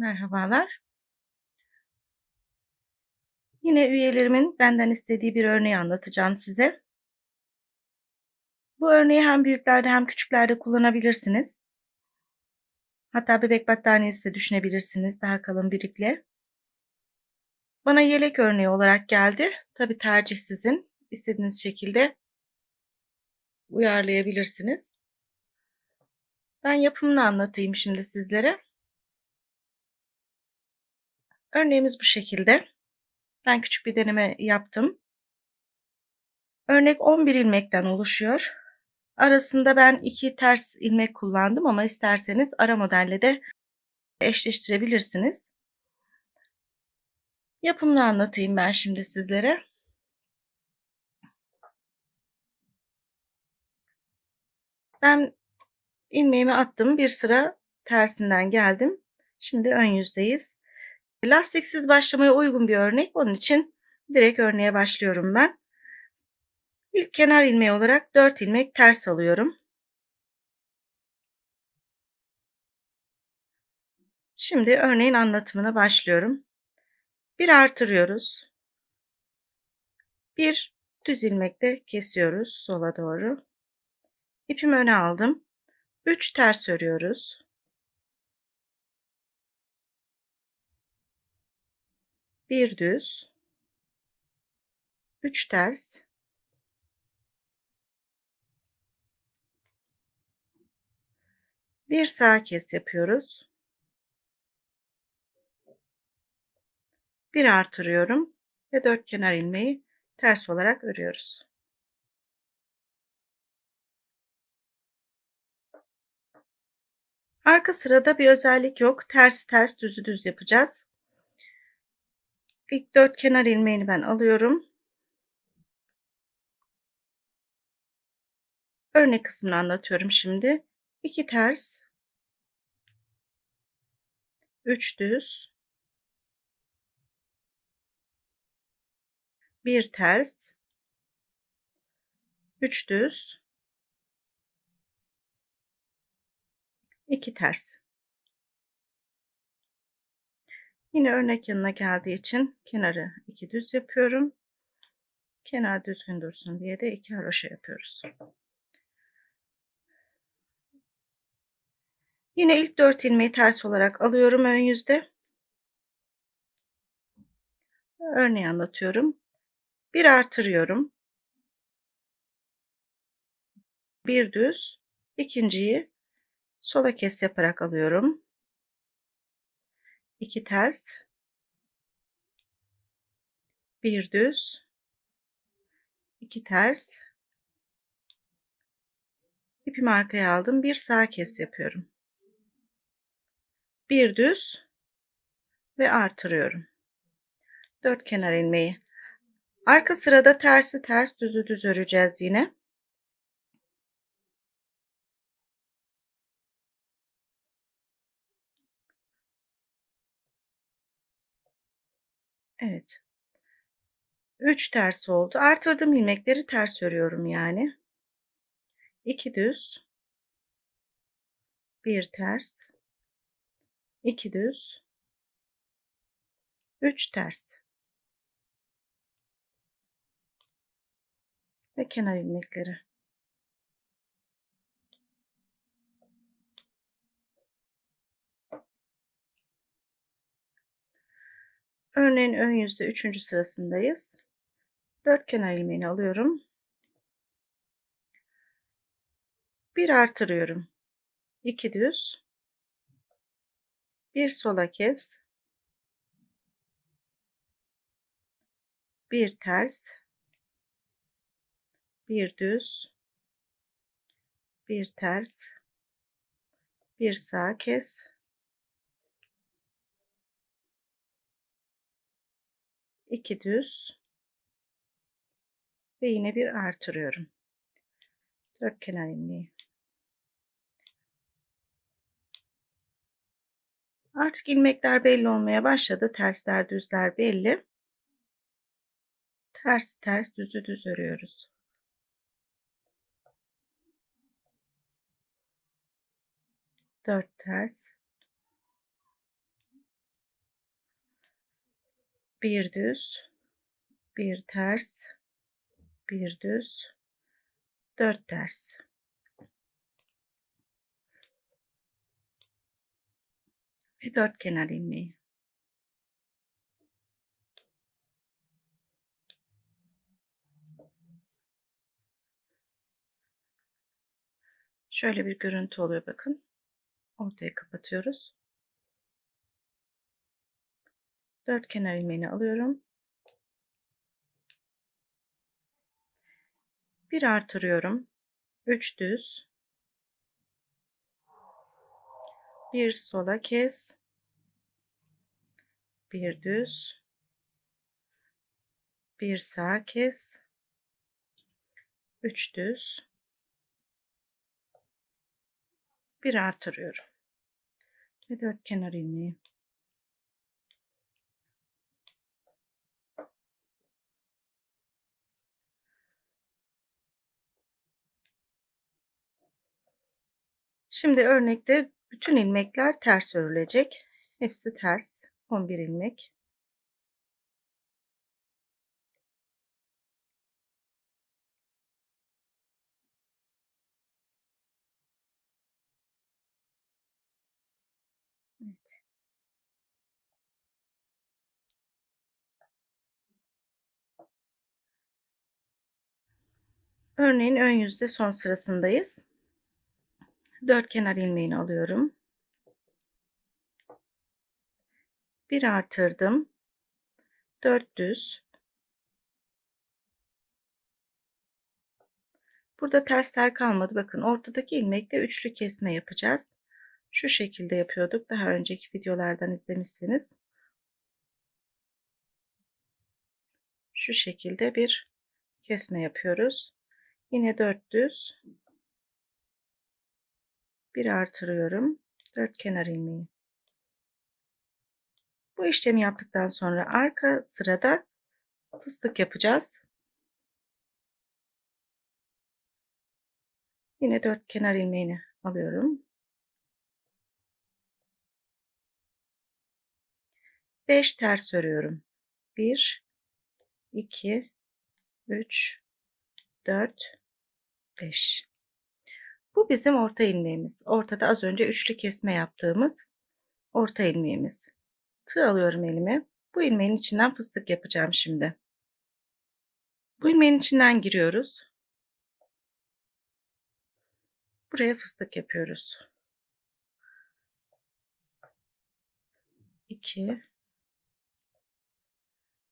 Merhabalar. Yine üyelerimin benden istediği bir örneği anlatacağım size. Bu örneği hem büyüklerde hem küçüklerde kullanabilirsiniz. Hatta bebek battaniyesi de düşünebilirsiniz daha kalın bir iple. Bana yelek örneği olarak geldi. Tabi tercih sizin. İstediğiniz şekilde uyarlayabilirsiniz. Ben yapımını anlatayım şimdi sizlere. Örneğimiz bu şekilde. Ben küçük bir deneme yaptım. Örnek 11 ilmekten oluşuyor. Arasında ben iki ters ilmek kullandım ama isterseniz ara modelle de eşleştirebilirsiniz. Yapımını anlatayım ben şimdi sizlere. Ben ilmeğimi attım. Bir sıra tersinden geldim. Şimdi ön yüzdeyiz. Lastiksiz başlamaya uygun bir örnek. Onun için direkt örneğe başlıyorum ben. İlk kenar ilmeği olarak 4 ilmek ters alıyorum. Şimdi örneğin anlatımına başlıyorum. Bir artırıyoruz. Bir düz ilmekle kesiyoruz sola doğru. İpimi öne aldım. 3 ters örüyoruz. Bir düz. 3 ters. Bir sağ kes yapıyoruz. Bir artırıyorum ve dört kenar ilmeği ters olarak örüyoruz. Arka sırada bir özellik yok. Ters ters düzü düz yapacağız. İlk dört kenar ilmeğini ben alıyorum. Örnek kısmını anlatıyorum şimdi. 2 ters, 3 düz, 1 ters, 3 düz, 2 ters. Yine örnek yanına geldiği için kenarı 2 düz yapıyorum. Kenar düzgün dursun diye de 2 haroşa yapıyoruz. Yine ilk 4 ilmeği ters olarak alıyorum ön yüzde. Örneği anlatıyorum. Bir artırıyorum. Bir düz. ikinciyi sola kes yaparak alıyorum. 2 ters. Bir düz. 2 ters. İpimi arkaya aldım. Bir sağ kes yapıyorum bir düz ve artırıyorum. Dört kenar ilmeği. Arka sırada tersi ters düzü düz öreceğiz yine. Evet. 3 ters oldu. Artırdığım ilmekleri ters örüyorum yani. 2 düz. 1 ters. 2 düz 3 ters ve kenar ilmekleri Örneğin ön yüzde 3. sırasındayız. 4 kenar ilmeğini alıyorum. Bir artırıyorum. 2 düz bir sola kes bir ters bir düz bir ters bir sağ kes iki düz ve yine bir artırıyorum dört kenar ilmeği Artık ilmekler belli olmaya başladı. Tersler, düzler belli. Ters, ters, düzü düz örüyoruz. Dört ters. Bir düz, bir ters, bir düz, dört ters. Ve dört kenar ilmeği. Şöyle bir görüntü oluyor bakın. Ortaya kapatıyoruz. Dört kenar ilmeğini alıyorum. Bir artırıyorum. Üç düz. Bir sola kes. Bir düz. Bir sağ kes. Üç düz. Bir artırıyorum. Ve dört kenar ilmeği. Şimdi örnekte bütün ilmekler ters örülecek. Hepsi ters. 11 ilmek. Evet. Örneğin ön yüzde son sırasındayız. Dört kenar ilmeğini alıyorum. Bir artırdım. Dört düz. Burada tersler kalmadı. Bakın ortadaki ilmekte üçlü kesme yapacağız. Şu şekilde yapıyorduk. Daha önceki videolardan izlemişsiniz. Şu şekilde bir kesme yapıyoruz. Yine dört düz. Bir artırıyorum. Dört kenar ilmeği. Bu işlemi yaptıktan sonra arka sırada fıstık yapacağız. Yine dört kenar ilmeğini alıyorum. 5 ters örüyorum. 1 2 3 4 5 Bu bizim orta ilmeğimiz. Ortada az önce üçlü kesme yaptığımız orta ilmeğimiz. Tığ alıyorum elime. Bu ilmeğin içinden fıstık yapacağım şimdi. Bu ilmeğin içinden giriyoruz. Buraya fıstık yapıyoruz. 2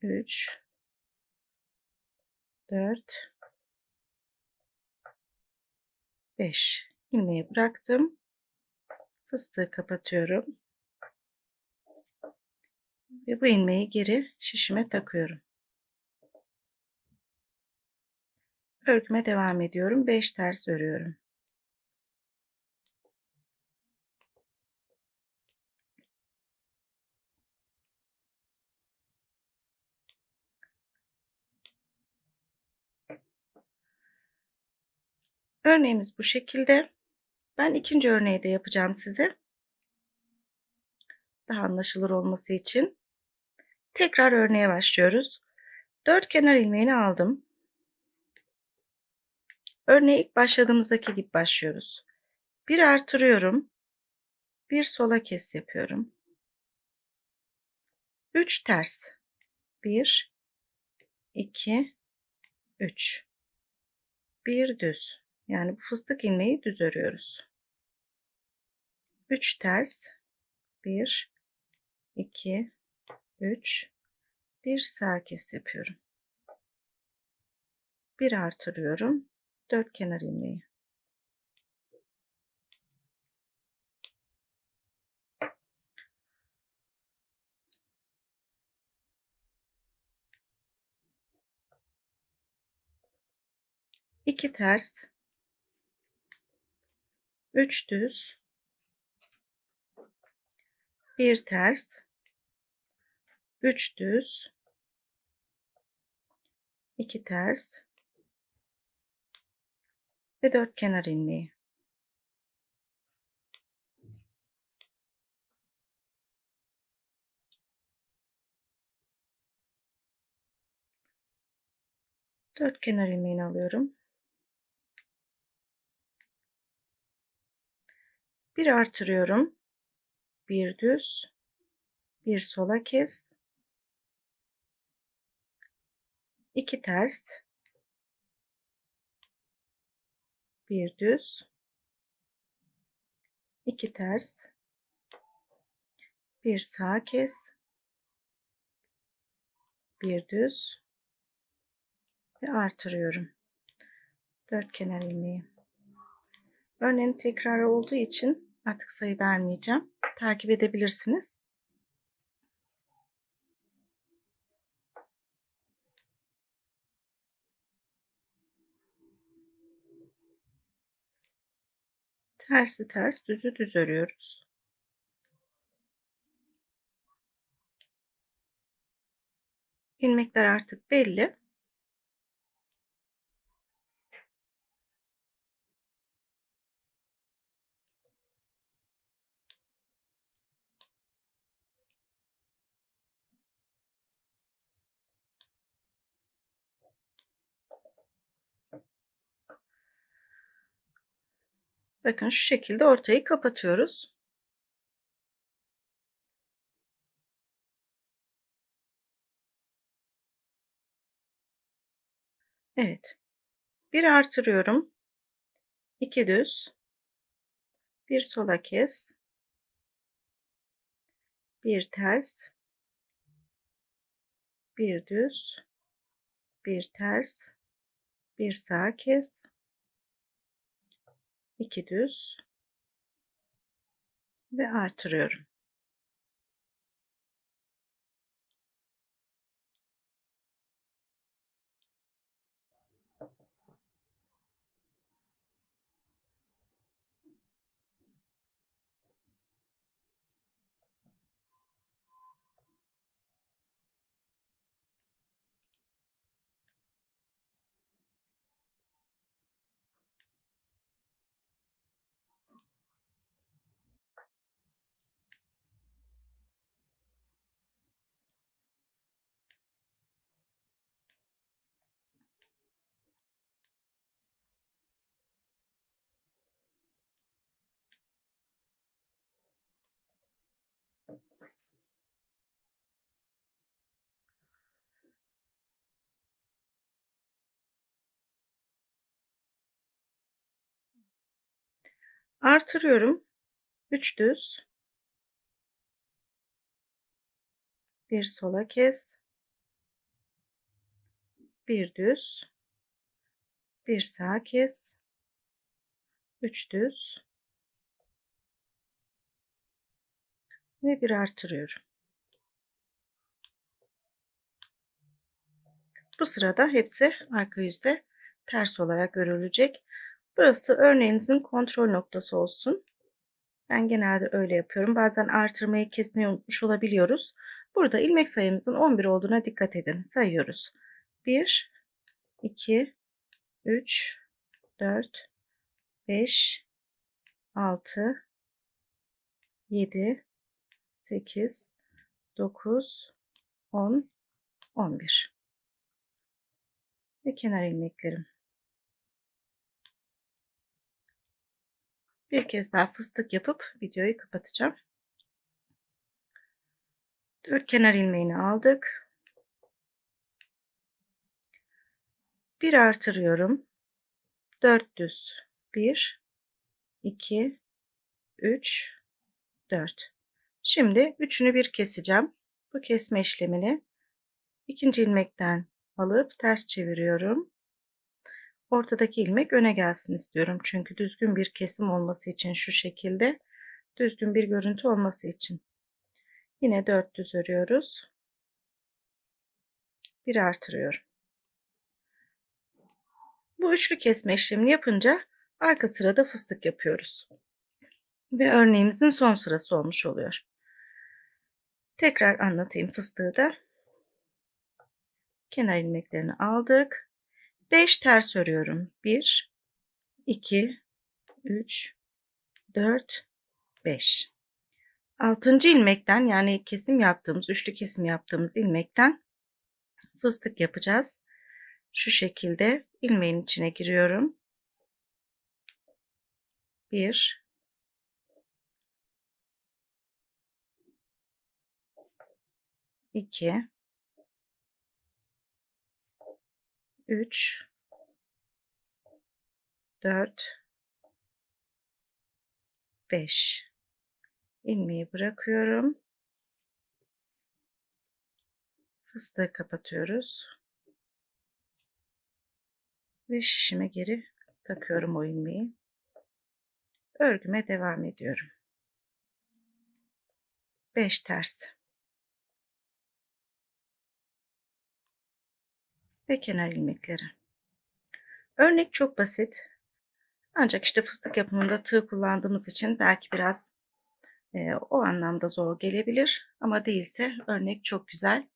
3 4 5 ilmeği bıraktım. Fıstığı kapatıyorum. Ve bu ilmeği geri şişime takıyorum. Örgüme devam ediyorum. 5 ters örüyorum. Örneğimiz bu şekilde. Ben ikinci örneği de yapacağım size. Daha anlaşılır olması için. Tekrar örneğe başlıyoruz. Dört kenar ilmeğini aldım. Örneğe ilk başladığımızdaki gibi başlıyoruz. Bir artırıyorum. Bir sola kes yapıyorum. Üç ters. Bir, iki, üç. Bir düz. Yani bu fıstık ilmeği düz örüyoruz. 3 ters 1 2 3 bir sağ kes yapıyorum. Bir artırıyorum. 4 kenar ilmeği. İki ters 3 düz, 1 ters, 3 düz, 2 ters ve 4 kenar ilmeği. Dört kenar ilmeğini alıyorum. Bir artırıyorum. Bir düz, bir sola kes. iki ters. Bir düz. iki ters. Bir sağ kes. Bir düz ve artırıyorum. Dört kenar ilmeği. Örneğin tekrar olduğu için artık sayı vermeyeceğim. Takip edebilirsiniz. Tersi ters, düzü düz örüyoruz. İlmekler artık belli. Bakın şu şekilde ortayı kapatıyoruz. Evet. Bir artırıyorum. iki düz. Bir sola kes. Bir ters. Bir düz. Bir ters. Bir sağ kes. 2 düz ve artırıyorum. Artırıyorum. 3 düz. Bir sola kes. Bir düz. Bir sağ kes. 3 düz. Ve bir artırıyorum. Bu sırada hepsi arka yüzde ters olarak örülecek. Burası örneğinizin kontrol noktası olsun. Ben genelde öyle yapıyorum. Bazen artırmayı kesmeyi unutmuş olabiliyoruz. Burada ilmek sayımızın 11 olduğuna dikkat edin. Sayıyoruz. 1, 2, 3, 4, 5, 6, 7, 8, 9, 10, 11. Ve kenar ilmeklerim. Bir kez daha fıstık yapıp videoyu kapatacağım. Dört kenar ilmeğini aldık. Bir artırıyorum. Dört düz. Bir, iki, üç, dört. Şimdi üçünü bir keseceğim. Bu kesme işlemini ikinci ilmekten alıp ters çeviriyorum. Ortadaki ilmek öne gelsin istiyorum. Çünkü düzgün bir kesim olması için şu şekilde düzgün bir görüntü olması için. Yine 4 düz örüyoruz. Bir artırıyorum. Bu üçlü kesme işlemini yapınca arka sırada fıstık yapıyoruz. Ve örneğimizin son sırası olmuş oluyor. Tekrar anlatayım fıstığı da. Kenar ilmeklerini aldık. 5 ters örüyorum. 1, 2, 3, 4, 5. 6. ilmekten yani kesim yaptığımız, üçlü kesim yaptığımız ilmekten fıstık yapacağız. Şu şekilde ilmeğin içine giriyorum. 1 2 3 4 5 ilmeği bırakıyorum. Fıstığı kapatıyoruz. Ve şişime geri takıyorum o ilmeği. Örgüme devam ediyorum. 5 ters. Ve kenar ilmekleri. Örnek çok basit. Ancak işte fıstık yapımında tığ kullandığımız için belki biraz e, o anlamda zor gelebilir. Ama değilse örnek çok güzel.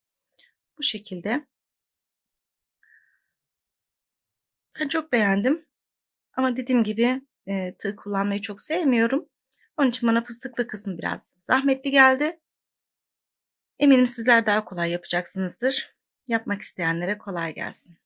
Bu şekilde. Ben çok beğendim. Ama dediğim gibi e, tığ kullanmayı çok sevmiyorum. Onun için bana fıstıklı kısmı biraz zahmetli geldi. Eminim sizler daha kolay yapacaksınızdır. Yapmak isteyenlere kolay gelsin.